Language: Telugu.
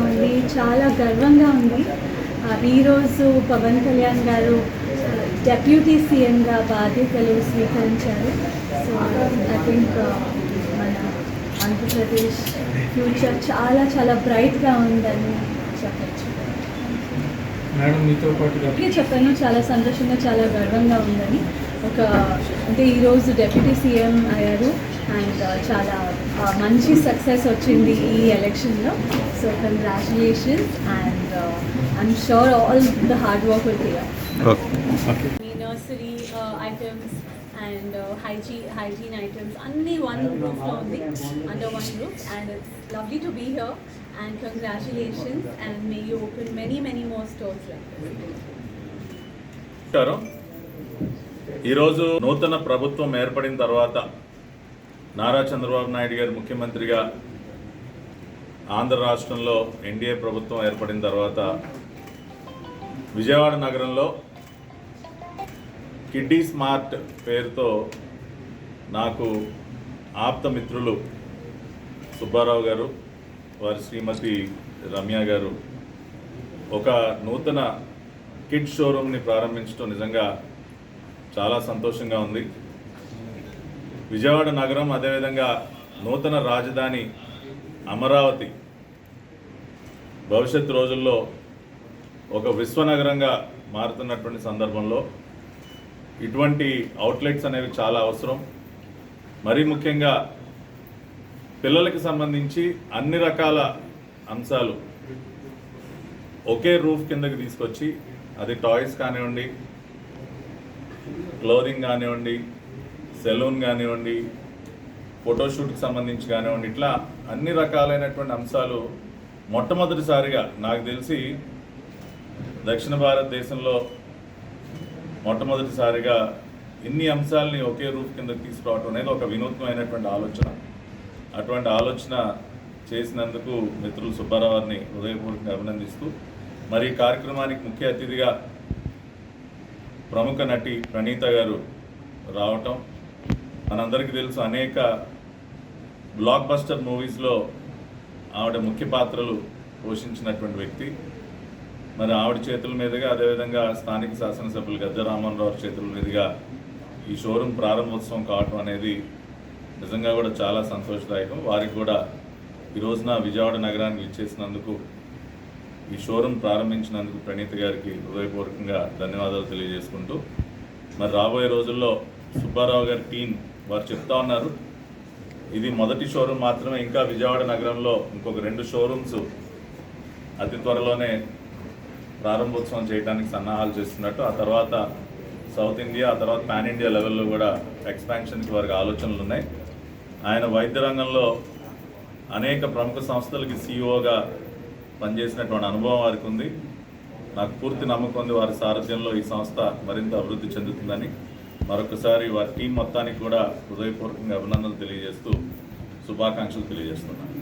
ఉంది చాలా గర్వంగా ఉంది. ఈరోజు పవన్ కళ్యాణ్ గారు డెప్యూటీ సీఎంగా బాధ్యతలు స్వీకరించారు. సో ఐ థింక్ మన ఆంధ్రప్రదేశ్ ఫ్యూచర్ చాలా చాలా బ్రైట్గా ఉందని చెప్పచ్చు. చెప్పాను చాలా సంతోషంగా చాలా గర్వంగా ఉందని. ఒక అంటే ఈరోజు డెప్యూటీ సీఎం అయ్యారు. అండ్ చాలా ఆ, మంచి సక్సెస్ వచ్చింది ఈ ఎలక్షన్లో so congratulations and I'm sure all the hard work will me nursery items and hygiene hygiene items అన్నీ వన్ రూఫ్లో ఉంది under one roof and it's lovely to be here and congratulations and may you open many many more stores like ఈరోజు నూతన ప్రభుత్వం ఏర్పడిన తర్వాత నారా చంద్రబాబు నాయుడు గారు ముఖ్యమంత్రిగా ఆంధ్ర రాష్ట్రంలో ఎన్డీఏ ప్రభుత్వం ఏర్పడిన తర్వాత విజయవాడ నగరంలో కిడ్డీ స్మార్ట్ పేరుతో నాకు ఆప్త మిత్రులు సుబ్బారావు గారు వారి శ్రీమతి రమ్య గారు ఒక నూతన కిడ్ షోరూమ్ని ప్రారంభించడం నిజంగా చాలా సంతోషంగా ఉంది. విజయవాడ నగరం అదేవిధంగా నూతన రాజధాని అమరావతి భవిష్యత్ రోజుల్లో ఒక విశ్వనగరంగా మారుతున్నటువంటి సందర్భంలో ఇటువంటి అవుట్లెట్స్ అనేవి చాలా అవసరం. మరీ ముఖ్యంగా పిల్లలకి సంబంధించి అన్ని రకాల అంశాలు ఒకే రూఫ్ కిందకి తీసుకొచ్చి అది టాయ్స్ కానివ్వండి క్లోరింగ్ కానివ్వండి సెలూన్ కానివ్వండి ఫోటోషూట్కి సంబంధించి కానివ్వండి ఇట్లా అన్ని రకాలైనటువంటి అంశాలు మొట్టమొదటిసారిగా నాకు తెలిసి దక్షిణ భారతదేశంలో మొట్టమొదటిసారిగా ఇన్ని అంశాలని ఒకే రూప్ కింద తీసుకురావటం అనేది ఒక వినూత్నమైనటువంటి ఆలోచన. అటువంటి ఆలోచన చేసినందుకు మిత్రులు సుబ్బారావు గారిని హృదయపూర్వకంగా అభినందిస్తూ మరి ఈ కార్యక్రమానికి ముఖ్య అతిథిగా ప్రముఖ నటి ప్రణీత గారు రావటం మనందరికీ తెలుసు అనేక బ్లాక్ బస్టర్ మూవీస్లో ఆవిడ ముఖ్య పాత్రలు పోషించినటువంటి వ్యక్తి. మరి ఆవిడ చేతుల మీదుగా అదేవిధంగా స్థానిక శాసనసభ్యులు గద్దె రామన్రావు చేతుల మీదుగా ఈ షోరూమ్ ప్రారంభోత్సవం కావటం అనేది నిజంగా కూడా చాలా సంతోషదాయకం. వారికి కూడా ఈ రోజున విజయవాడ నగరానికి ఇచ్చేసినందుకు ఈ షోరూమ్ ప్రారంభించినందుకు ప్రణీత్ గారికి హృదయపూర్వకంగా ధన్యవాదాలు తెలియజేసుకుంటూ మరి రాబోయే రోజుల్లో సుబ్బారావు గారి టీం వారు చెప్తా ఉన్నారు. ఇది మొదటి షోరూమ్ మాత్రమే ఇంకా విజయవాడ నగరంలో ఇంకొక రెండు షోరూమ్స్ అతి త్వరలోనే ప్రారంభోత్సవం చేయడానికి సన్నాహాలు చేస్తున్నట్టు ఆ తర్వాత సౌత్ ఇండియా ఆ తర్వాత పాన్ ఇండియా లెవెల్లో కూడా ఎక్స్పాన్షన్కి వారికి ఆలోచనలు ఉన్నాయి. ఆయన వైద్య రంగంలో అనేక ప్రముఖ సంస్థలకి సీఈఓగా పనిచేసినటువంటి అనుభవం వారికి ఉంది. నాకు పూర్తి నమ్మకం ఉంది వారి సారథ్యంలో ఈ సంస్థ మరింత అభివృద్ధి చెందుతుందని. మరొకసారి వారి టీం మొత్తానికి కూడా హృదయపూర్వకంగా అభినందనలు తెలియజేస్తూ శుభాకాంక్షలు తెలియజేస్తున్నాను.